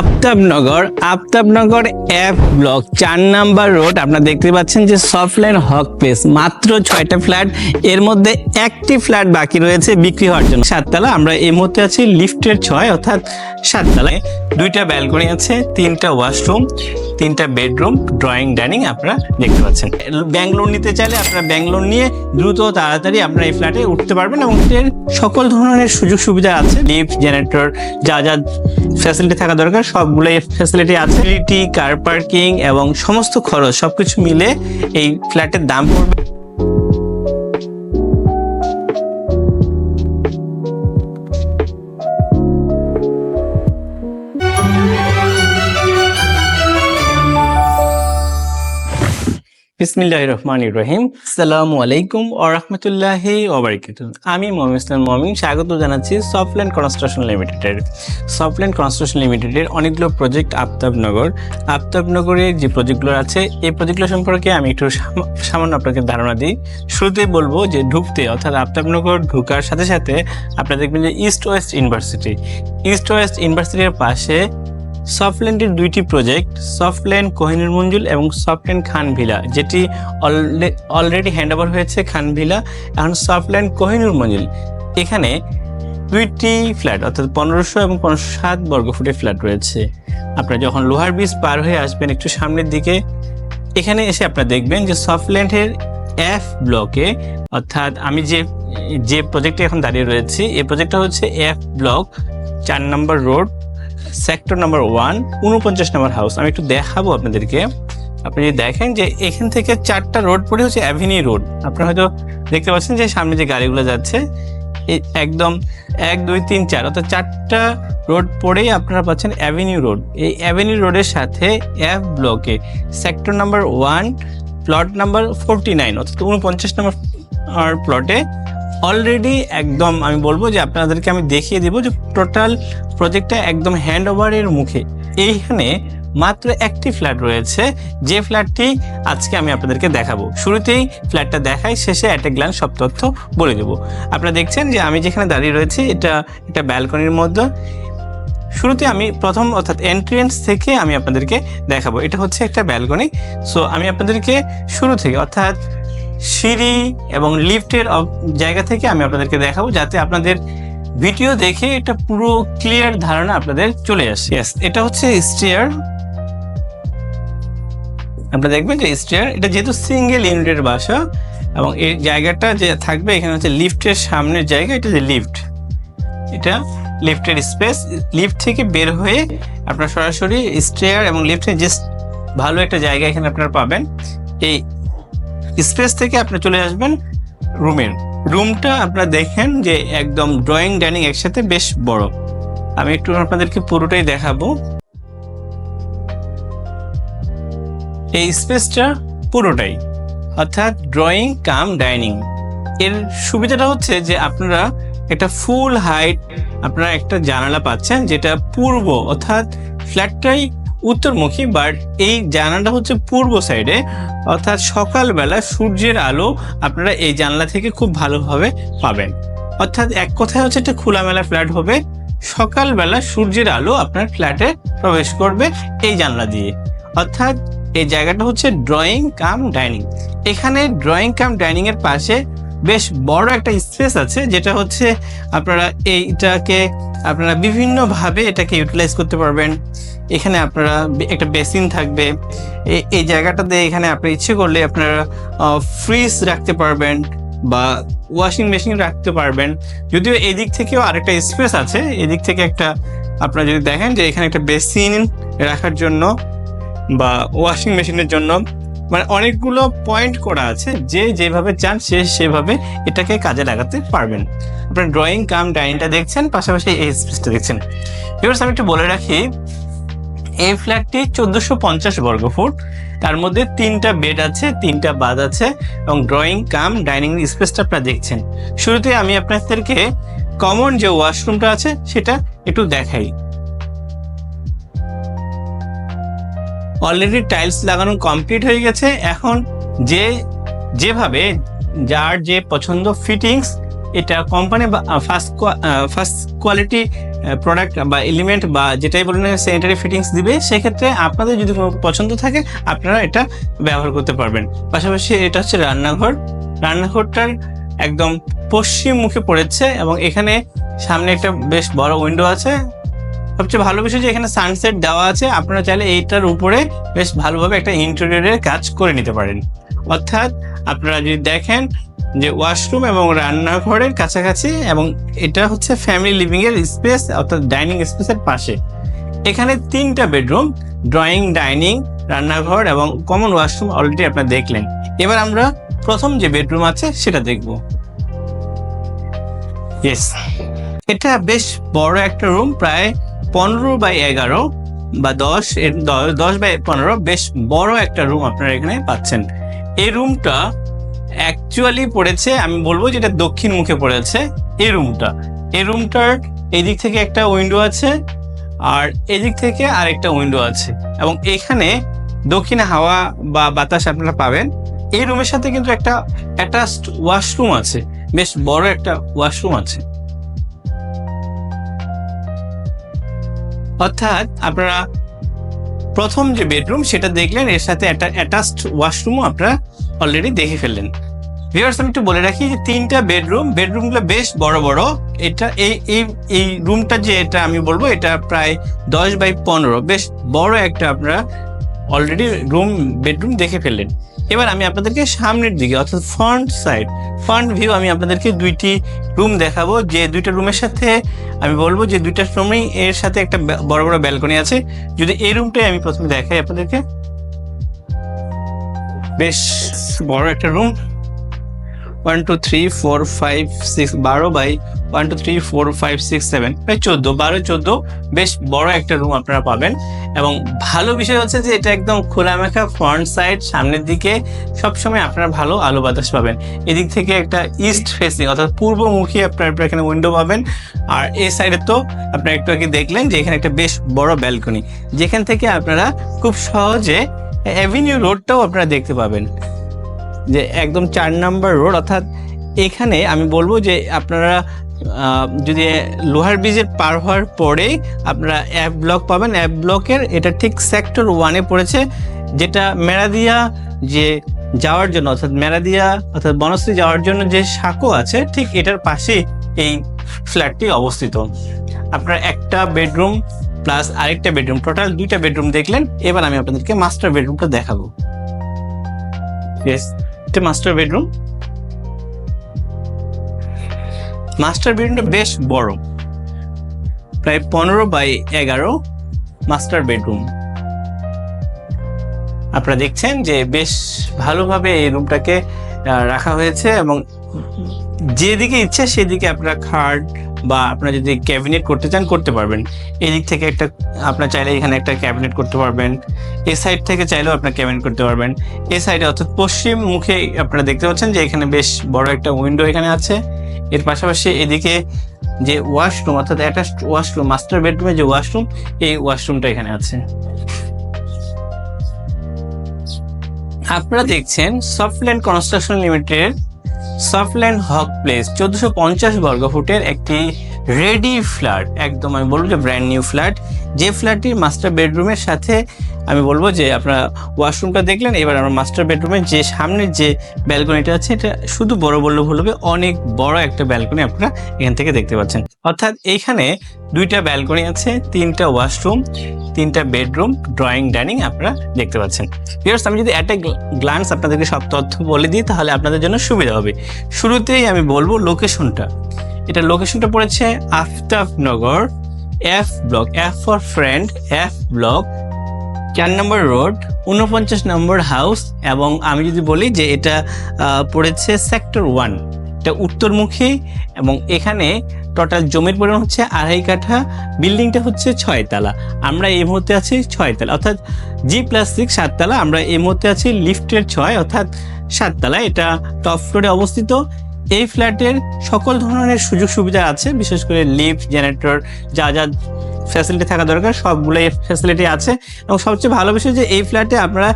Aftabnagar Aftabnagar F block চার number road আপনারা দেখতে পাচ্ছেন যে সফটলাইন হক প্লেস মাত্র ছয়টা ফ্ল্যাট এর মধ্যে একটি ফ্ল্যাট বাকি রয়েছে বিক্রি হওয়ার জন্য। সাততলা, আমরা এই মুহূর্তে আছি লিফটের ছয়, অর্থাৎ সাততলায়। দুইটা ব্যালকনি আছে, তিনটা ওয়াশরুম তিনটা বেডরুম ড্রয়িং ডাইনিং আপনারা দেখতে পাচ্ছেন। ব্যাঙ্গলোর নিতে চাইলে আপনারা ব্যাঙ্গলোর নিয়ে দ্রুত তাড়াতাড়ি আপনারা এই ফ্ল্যাটে উঠতে পারবেন এবং এর সকল ধরনের সুযোগ সুবিধা আছে। লিফট জেনারেটর যা যা ফ্যাসিলিটি থাকা দরকার সবগুলো ফ্যাসিলিটি আছে কার পার্কিং এবং সমস্ত খরচ সবকিছু মিলে এই ফ্ল্যাটের দাম পড়বে। বিসমিল্লাহ রহমান রহিম। আসসালামু আলাইকুম ও রহমতুল্লাহি আমি মোহাম্মদ ইসলাম মমিন, স্বাগত জানাচ্ছি সফটল্যান্ড কনস্ট্রাকশন লিমিটেডের সফটল্যান্ড কনস্ট্রাকশন লিমিটেডের অনেকগুলো প্রজেক্ট আফতাবনগর। আফতাবনগরের যে প্রজেক্টগুলো আছে, এই প্রজেক্টগুলো সম্পর্কে আমি একটু সামা- সামান্য আপনাকে ধারণা দিই। শুরুতেই বলব যে ঢুকতে, অর্থাৎ আফতাবনগর ঢুকার সাথে সাথে আপনারা দেখবেন যে east west university east west ইউনিভার্সিটির পাশে সফটল্যান্ডের দুইটি প্রজেক্ট সফটল্যান্ড কোহিনুর মঞ্জুল এবং সফটল্যান্ড খান ভিলা যেটি অলরেডি হ্যান্ড ওভার হয়েছে খান ভিলা এখন সফটল্যান্ড কোহিনুর মঞ্জুল এখানে দুইটি ফ্ল্যাট অর্থাৎ পনেরোশো এবং পনেরোশো সাত বর্গ ফুটের ফ্ল্যাট রয়েছে। আপনারা যখন লোহার ব্রিজ পার হয়ে আসবেন একটু সামনের দিকে, এখানে এসে আপনারা দেখবেন যে সফটল্যান্ডের এফ ব্লকে অর্থাৎ আমি যে যে প্রজেক্টে এখন দাঁড়িয়ে রয়েছি, এই প্রজেক্টটা হচ্ছে এফ ব্লক চার নম্বর রোড সেক্টর নাম্বার ওয়ান উনপঞ্চাশ নম্বর হাউস আমি একটু দেখাবো আপনাদেরকে। আপনি যদি দেখেন যে এখান থেকে চারটা রোড পড়ে হচ্ছে অ্যাভিনিউ রোড আপনারা হয়তো দেখতে পাচ্ছেন যে সামনে যে গাড়িগুলো যাচ্ছে একদম এক, দুই, তিন, চার, অর্থাৎ চারটা রোড পড়েই আপনারা পাচ্ছেন অ্যাভিনিউ রোড এই অ্যাভিনিউ রোডের সাথে এফ ব্লকে sector number one plot number forty nine অর্থাৎ উনপঞ্চাশ নম্বর প্লটে অলরেডি একদম আমি বলব যে আপনাদেরকে আমি দেখিয়ে দিব যে টোটাল প্রজেক্টটা একদম হ্যান্ড ওভারের মুখে। এইখানে মাত্র একটি ফ্ল্যাট রয়েছে। যে ফ্ল্যাটটি আজকে আমি আপনাদেরকে দেখাবো। শুরুতেই ফ্ল্যাটটা দেখাই, শেষে অ্যাট এ গ্ল্যান্স সব তথ্য বলে দেবো। আপনারা দেখছেন যে আমি যেখানে দাঁড়িয়ে রয়েছি, এটা এটা ব্যালকনির মধ্যে। শুরুতে আমি প্রথম অর্থাৎ এন্ট্রেন্স থেকে আমি আপনাদেরকে দেখাবো। এটা হচ্ছে একটা ব্যালকনি সো আমি আপনাদেরকে শুরু থেকে, অর্থাৎ সিঁড়ি এবং লিফটের জায়গা থেকে আমি আপনাদেরকে দেখাবো যাতে আপনাদের ভিডিও দেখে একটা পুরো ক্লিয়ার ধারণা আপনাদের চলে আসে। এটা হচ্ছে স্টেয়ার আপনারা দেখবেন যে স্টেয়ার এটা যেহেতু সিঙ্গেল ইউনিটের বাসা এবং এই জায়গাটা যে থাকবে, এখানে হচ্ছে লিফটের সামনের জায়গা, এটা যে লিফট এটা লিফটের স্পেস লিফট থেকে বের হয়ে আপনার সরাসরি স্টেয়ার এবং লিফটের যে ভালো একটা জায়গা এখানে আপনারা পাবেন। এই স্পেস থেকে আপনি চলে আসবেন রুমের। রুমটা আপনারা দেখেন যে একদম ড্রয়িং, ডাইনিং একসাথে বেশ বড়। আমি একটু আপনাদেরকে পুরোটাই দেখাবো। এই স্পেসটা পুরোটাই, অর্থাৎ ড্রয়িং কাম ডাইনিং। এর সুবিধাটা হচ্ছে যে আপনারা একটা ফুল হাইট, আপনারা একটা জানালা পাচ্ছেন যেটা পূর্ব, অর্থাৎ ফ্ল্যাটটাই উত্তরমুখী বাট এই জানালাটা হচ্ছে পূর্ব সাইডে অর্থাৎ সকালবেলা সূর্যের আলো আপনারা এই জানলা থেকে খুব ভালোভাবে পাবেন। অর্থাৎ এক কথায় হচ্ছে একটা খোলামেলা ফ্ল্যাট হবে। সকালবেলা সূর্যের আলো আপনার ফ্ল্যাটে প্রবেশ করবে এই জানলা দিয়ে। অর্থাৎ এই জায়গাটা হচ্ছে ড্রয়িং কাম ডাইনিং এখানে ড্রয়িং কাম ডাইনিং এর পাশে বেশ বড় একটা স্পেস আছে, যেটা হচ্ছে আপনারা এইটাকে আপনারা বিভিন্নভাবে এটাকে ইউটিলাইজ করতে পারবেন। এখানে আপনারা একটা বেসিন থাকবে। এই জায়গাটাতে এখানে আপনি ইচ্ছে করলে আপনারা ফ্রিজ রাখতে পারবেন বা ওয়াশিং মেশিন রাখতে পারবেন। যদিও এদিক থেকেও আরেকটা স্পেস আছে। এদিক থেকে একটা আপনারা যদি দেখেন যে এখানে একটা বেসিন রাখার জন্য বা ওয়াশিং মেশিনের জন্য মানে অনেকগুলো পয়েন্ট করা আছে। যে যেভাবে চান সে সেভাবে এটাকে কাজে লাগাতে পারবেন। আপনার ড্রয়িং কাম, ডাইনিংটা দেখছেন, পাশাপাশি এই স্পেসটা দেখছেন। এবার আমি একটু বলে রাখি এই ফ্ল্যাটটি চোদ্দোশো পঞ্চাশ বর্গ ফুট। তার মধ্যে তিনটা বেড আছে, তিনটা বাদ আছে এবং ড্রয়িং কাম ডাইনিং স্পেসটা আপনারা দেখছেন। শুরুতে আমি আপনাদেরকে কমন যে ওয়াশরুমটা আছে, সেটা একটু দেখাই। অলরেডি টাইলস লাগানো কমপ্লিট হয়ে গেছে। এখন যে, যেভাবে যার যে পছন্দ ফিটিংস এটা company first first quality product বা এলিমেন্ট বা যেটাই বলুন স্যানিটারি ফিটিংস দিবে, সেক্ষেত্রে আপনাদের যদি কোনো পছন্দ থাকে, আপনারা এটা ব্যবহার করতে পারবেন। পাশাপাশি এটা হচ্ছে রান্নাঘর। রান্নাঘরটার একদম পশ্চিম মুখে পড়েছে এবং এখানে সামনে একটা বেশ বড় উইন্ডো আছে। সবচেয়ে ভালো বিষয় যে এখানে সানসেট দেওয়া আছে, আপনারা চাইলে এইটার উপরে বেশ ভালোভাবে একটা ইন্টেরিয়রের কাজ করে নিতে পারেন। অর্থাৎ আপনারা যদি দেখেন যে ওয়াশরুম এবং রান্নাঘরের কাছাকাছি এবং এটা হচ্ছে ফ্যামিলি লিভিং এর স্পেস অর্থাৎ ডাইনিং স্পেসের পাশে। এখানে তিনটা বেডরুম ড্রয়িং ডাইনিং রান্নাঘর এবং কমন ওয়াশরুম অলরেডি আপনারা দেখলেন। এবার আমরা প্রথম যে বেডরুম আছে সেটা দেখব। ইয়েস এটা বেশ বড় একটা রুম প্রায় পনেরো বাই এগারো বা দশ দশ বাই পনেরো, বেশ বড় একটা রুম আপনারা এখানে পাচ্ছেন। এই রুমটা অ্যাকচুয়ালি পড়েছে, আমি বলব যেটা দক্ষিণ মুখে পড়েছে, এই রুমটা এই রুমটার এদিক থেকে একটা উইন্ডো আছে, আর এদিক থেকে আরেকটা উইন্ডো আছে। এবং এখানে দক্ষিণে হাওয়া বা বাতাস আপনারা পাবেন। এই রুমের সাথে কিন্তু একটা অ্যাটাচড ওয়াশরুম আছে। বেশ বড় একটা ওয়াশরুম আছে। অর্থাৎ আপনারা প্রথম যে বেডরুম সেটা দেখলেন, এর সাথে একটা অ্যাটাচড ওয়াশরুমও আপনারা অলরেডি দেখে ফেললেন। ভিউয়ার্স আমি একটু বলে রাখি যে তিনটা বেডরুম বেডরুমগুলো বেশ বড় বড়। এটা এই এই এই রুমটা যে এটা আমি বলব, এটা প্রায় দশ বাই পনেরো। বেশ বড় একটা আপনারা অলরেডি রুম বেডরুম দেখে ফেললেন। এবার আমি আপনাদেরকে সামনের দিকে, অর্থাৎ ফ্রন্ট সাইড ফ্রন্ট ভিউ আমি আপনাদেরকে দুইটি রুম দেখাবো। যে দুইটা রুমের সাথে আমি বলব যে দুইটা রুমেই এর সাথে একটা বড় বড় ব্যালকনি আছে। যদি এই রুমটাই আমি প্রথমে দেখাই আপনাদেরকে। বেশ বড় একটা room one two three four five six বারো by one two three four five six seven প্রায় চোদ্দ, বারো, চোদ্দ, বেশ বড় একটা রুম আপনারা পাবেন। এবং ভালো বিষয় হচ্ছে যে এটা একদম খোলামেখা ফ্রন্ট সাইড সামনের দিকে সবসময় আপনারা ভালো আলো বাতাস পাবেন। এদিক থেকে একটা ইস্ট ফেসিং অর্থাৎ পূর্বমুখী আপনার এখানে উইন্ডো পাবেন। আর এই সাইডে তো আপনারা একটু আগে দেখলেন যে এখানে একটা বেশ বড় ব্যালকনি যেখান থেকে আপনারা খুব সহজে অ্যাভিনিউ রোডটাও আপনারা দেখতে পাবেন। যে একদম চার নাম্বার রোড, অর্থাৎ এখানে আমি বলব যে আপনারা যদি লোহার ব্রিজের পার হওয়ার পরেই আপনারা অ্যাপ ব্লক পাবেন। অ্যাপ ব্লকের, এটা ঠিক সেক্টর ওয়ানে পড়েছে, যেটা মেরাদিয়া যে যাওয়ার জন্য, অর্থাৎ মেরাদিয়া, অর্থাৎ বনশ্রী যাওয়ার জন্য যে সাঁকো আছে, ঠিক এটার পাশেই এই ফ্ল্যাটটি অবস্থিত। আপনার একটা বেডরুম প্লাস আরেকটা বেডরুম, টোটাল দুইটা বেডরুম দেখলেন। এবার আমি আপনাদেরকে মাস্টার বেডরুমটা দেখাবো। এটা মাস্টার বেডরুম মাস্টার বেডরুমটা বেশ বড়। প্রায় পনেরো বাই এগারো মাস্টার বেডরুম আপনারা দেখছেন যে বেশ ভালোভাবে এই রুমটাকে রাখা হয়েছে এবং যেদিকে ইচ্ছে সেদিকে আপনারা খাট বা আপনারা যদি ক্যাবিনেট করতে চান, করতে পারবেন। এদিক থেকে একটা, আপনার চাইলে এখানে একটা ক্যাবিনেট করতে পারবেন। এ সাইড থেকে চাইলেও আপনার ক্যাবিনেট করতে পারবেন। এই সাইডে অর্থাৎ পশ্চিম মুখে আপনারা দেখতে পাচ্ছেন যে এখানে বেশ বড় একটা উইন্ডো এখানে আছে। এর পাশাপাশি এদিকে যে ওয়াশরুম, অর্থাৎ অ্যাটাচড ওয়াশরুম মাস্টার বেডরুমে যে ওয়াশরুম এই ওয়াশরুমটা এখানে আছে। আপনারা দেখছেন Softland construction limited Softland Haque place, চোদ্দশো পঞ্চাশ বর্গফুটের একটি রেডি ফ্ল্যাট, একদম আমি বলব যে ব্র্যান্ড নিউ ফ্ল্যাট যে ফ্ল্যাটটি মাস্টার বেডরুমের সাথে আমি বলব যে আপনারা ওয়াশরুমটা দেখলেন, এবার আমরা মাস্টার বেডরুমের যে সামনের যে ব্যালকনিটা আছে, এটা শুধু বড় বললে ভুল হবে অনেক বড় একটা ব্যালকনি আপনারা এখান থেকে দেখতে পাচ্ছেন। অর্থাৎ এইখানে দুইটা ব্যালকনি আছে, তিনটা ওয়াশরুম তিনটা বেডরুম ড্রয়িং ডাইনিং আপনারা দেখতে পাচ্ছেন। ভিউয়ার্স আমি যদি একটা গ্লান্স আপনাদেরকে সব তথ্য বলে দিই, তাহলে আপনাদের জন্য সুবিধা হবে। শুরুতেই আমি বলব লোকেশনটা এটা লোকেশনটা পড়েছে Aftabnagar F block F for friend F block চার নম্বর রোড উনপঞ্চাশ নম্বর হাউস এবং আমি যদি বলি যে এটা পড়েছে সেক্টর ওয়ান। এটা উত্তরমুখী এবং এখানে টোটাল জমির পরিমাণ হচ্ছে আড়াই কাঠা, বিল্ডিংটা হচ্ছে ছয়তলা আমরা এই মুহূর্তে আছি ছয়তলা অর্থাৎ জি প্লাস সিক্স সাততলা আমরা এই মুহূর্তে আছি লিফটের ছয়, অর্থাৎ সাততলা এটা টপ ফ্লোরে অবস্থিত। এই ফ্ল্যাটের সকল ধরনের সুযোগ সুবিধা আছে, বিশেষ করে লিফট জেনারেটর যা যা ফ্যাসিলিটি থাকা দরকার, সবগুলোই ফ্যাসিলিটি আছে। এবং সবচেয়ে ভালো বিষয় যে এই ফ্ল্যাটে আপনারা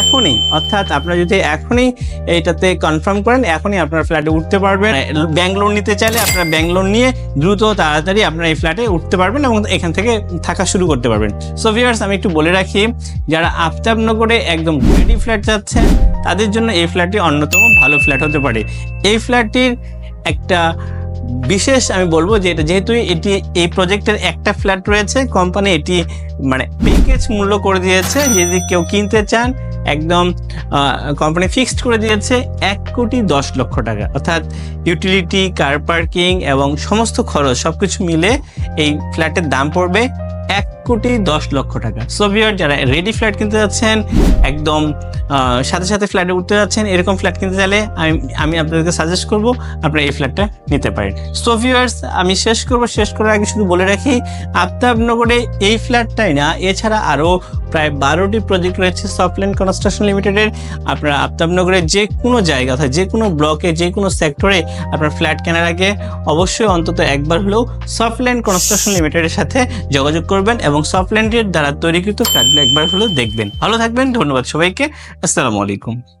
এখনই, অর্থাৎ আপনারা যদি এখনই এইটাতে কনফার্ম করেন, এখনই আপনার ফ্ল্যাটে উঠতে পারবেন। ব্যাংক লোন নিতে চাইলে আপনারা ব্যাংক লোন নিয়ে দ্রুত তাড়াতাড়ি আপনারা এই ফ্ল্যাটে উঠতে পারবেন এবং এখান থেকে থাকা শুরু করতে পারবেন। সো ভিউয়ার্স আমি একটু বলে রাখি, যারা আফতাবনগরে একদম রেডি ফ্ল্যাট চাচ্ছেন তাদের জন্য এই ফ্ল্যাটটি অন্যতম ভালো ফ্ল্যাট হতে পারে। এই ফ্ল্যাটটির একটা বিশেষ আমি বলব যে এটা যেহেতু এটি, এই প্রজেক্টের একটা ফ্ল্যাট রয়েছে কোম্পানি এটি মানে প্যাকেজ মূল্য করে দিয়েছে, যদি কেউ কিনতে চান, একদম কোম্পানি ফিক্সড করে দিয়েছে, এক কোটি দশ লক্ষ টাকা। অর্থাৎ ইউটিলিটি কার পার্কিং এবং সমস্ত খরচ সবকিছু মিলে এই ফ্ল্যাটের দাম পড়বে এক কোটি দশ লক্ষ টাকা। সোভিয়ার যারা রেডি ফ্ল্যাট কিনতে যাচ্ছেন, একদম সাথে সাথে ফ্ল্যাটে উঠতে যাচ্ছেন, এরকম ফ্ল্যাট কিনতে চাইলে আমি আমি আপনাদেরকে সাজেস্ট করব, আপনারা এই ফ্ল্যাটটা নিতে পারেন। সোভিয়ার্স আমি শেষ করব, শেষ করার আগে শুধু বলে রাখি, আফতাবনগরে এই ফ্ল্যাটটাই না, এছাড়া আরও প্রায় বারোটি প্রজেক্ট রয়েছে সফটল্যান্ড কনস্ট্রাকশন লিমিটেডের আপনারা আফতাবনগরের যে কোনো জায়গা অর্থাৎ যে কোনো ব্লকে যে কোনো সেক্টরে আপনার ফ্ল্যাট কেনার আগে অবশ্যই অন্তত একবার হলেও সফটল্যান্ড কনস্ট্রাকশন লিমিটেডের সাথে যোগাযোগ করবেন এবং সফটল্যান্ডের দ্বারা তৈরিকৃত ফ্ল্যাটগুলো একবার হলেও দেখবেন। ভালো থাকবেন ধন্যবাদ সবাইকে। আসসালামু আলাইকুম।